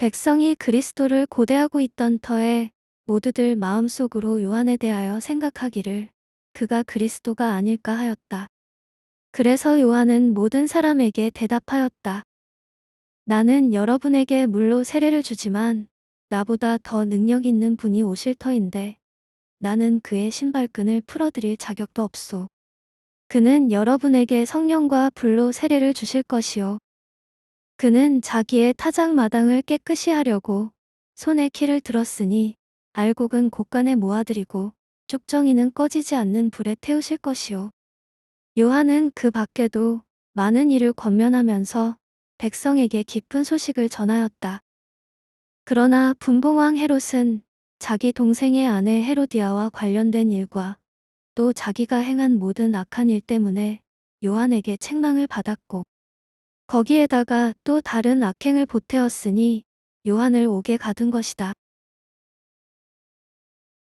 백성이 그리스도를 고대하고 있던 터에 모두들 마음속으로 요한에 대하여 생각하기를 그가 그리스도가 아닐까 하였다. 그래서 요한은 모든 사람에게 대답하였다. 나는 여러분에게 물로 세례를 주지만 나보다 더 능력 있는 분이 오실 터인데 나는 그의 신발끈을 풀어드릴 자격도 없소. 그는 여러분에게 성령과 불로 세례를 주실 것이요. 그는 자기의 타작 마당을 깨끗이 하려고 손에 키를 들었으니 알곡은 곳간에 모아들이고 쪽정이는 꺼지지 않는 불에 태우실 것이요. 요한은 그 밖에도 많은 일을 권면하면서 백성에게 기쁜 소식을 전하였다. 그러나 분봉왕 헤롯은 자기 동생의 아내 헤로디아와 관련된 일과 또 자기가 행한 모든 악한 일 때문에 요한에게 책망을 받았고 거기에다가 또 다른 악행을 보태었으니 요한을 옥에 가둔 것이다.